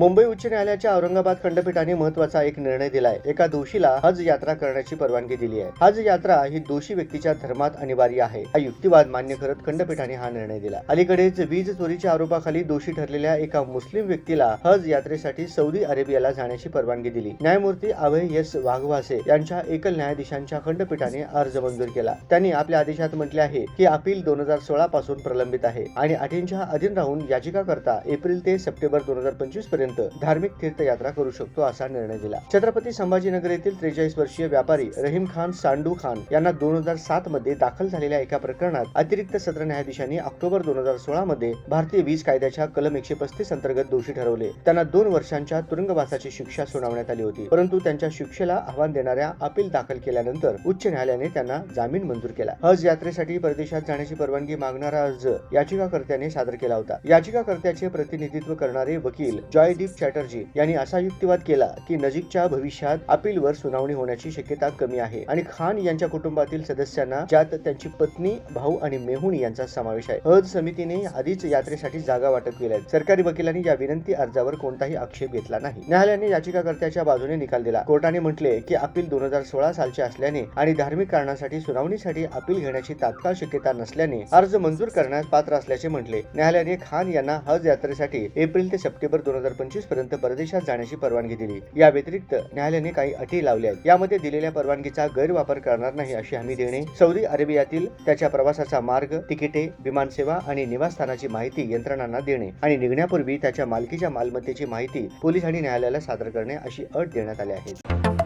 मुंबई उच्च न्यायालयाच्या औरंगाबाद खंडपीठाने महत्त्वाचा एक निर्णय दिलाय. एका दोषीला हज यात्रा करण्याची परवानगी दिली आहे. हज यात्रा ही दोषी व्यक्तीच्या धर्मात अनिवार्य आहे. हा युक्तिवाद मान्य करत खंडपीठाने हा निर्णय दिला. अलीकडेच वीज चोरीच्या आरोपाखाली दोषी ठरलेल्या एका मुस्लिम व्यक्तीला हज यात्रेसाठी सौदी अरेबियाला जाण्याची परवानगी दिली. न्यायमूर्ती अभय एस वाघवासे यांच्या एकल न्यायाधीशांच्या खंडपीठाने अर्ज मंजूर केला. त्यांनी आपल्या आदेशात म्हटले आहे की अपील दोन हजार सोळा पासून प्रलंबित आहे आणि अटींच्या अधीन राहून याचिकाकर्ता एप्रिल ते सप्टेंबर दोन हजार पंचवीसपर्यंत पर्यंत धार्मिक तीर्थयात्रा करू शकतो असा निर्णय दिला. छत्रपती संभाजीनगर येथील त्रेचाळीस वर्षीय व्यापारी रहीम खान सांडू खान यांना दोन हजार सात मध्ये दाखल झालेल्या एका प्रकरणात अतिरिक्त सत्र न्यायाधीशांनी ऑक्टोबर दोन हजार सोळा मध्ये भारतीय वीज कायद्याच्या कलम एकशे पस्तीस अंतर्गत दोषी ठरवले. त्यांना दोन वर्षांच्या तुरुंगवासाची शिक्षा सुनावण्यात आली होती परंतु त्यांच्या शिक्षेला आव्हान देणाऱ्या अपील दाखल केल्यानंतर उच्च न्यायालयाने त्यांना जामीन मंजूर केला. हज यात्रेसाठी परदेशात जाण्याची परवानगी मागणारा अर्ज याचिकाकर्त्याने सादर केला होता. याचिकाकर्त्याचे प्रतिनिधित्व करणारे वकील जॉय जॉयदीप चॅटर्जी यांनी असा युक्तिवाद केला की नजीकच्या भविष्यात अपीलवर सुनावणी होण्याची शक्यता कमी आहे. आणि खान यांच्या कुटुंबातील सदस्यांना ज्यात त्यांची पत्नी भाऊ आणि मेहून यांचा समावेश आहे हज समितीने आधीच यात्रेसाठी जागा वाटप केल्या सरकारी वकिलांनी या विनंती अर्जावर कोणताही आक्षेप घेतला नाही. न्यायालयाने याचिकाकर्त्याच्या बाजूने निकाल दिला. कोर्टाने म्हटले की अपील दोन हजार सोळा सालचे असल्याने आणि धार्मिक कारणासाठी सुनावणीसाठी अपील घेण्याची तात्काळ शक्यता नसल्याने अर्ज मंजूर करण्यास पात्र असल्याचे म्हटले. न्यायालयाने खान यांना हज यात्रेसाठी एप्रिल ते सप्टेंबर दोन हजार पंचवीसपर्यंत परदेशात जाण्याची परवानगी दिली. या व्यतिरिक्त न्यायालयाने काही अटी लावल्या आहेत. यामध्ये दिलेल्या परवानगीचा गैरवापर करणार नाही अशी हमी देणे सौदी अरेबियातील त्याच्या प्रवासाचा मार्ग तिकिटे विमानसेवा आणि निवासस्थानाची माहिती यंत्रणांना देणे आणि निघण्यापूर्वी त्याच्या मालकीच्या मालमत्तेची माहिती पोलीस आणि न्यायालयाला सादर करणे अशी अट देण्यात आली आहे.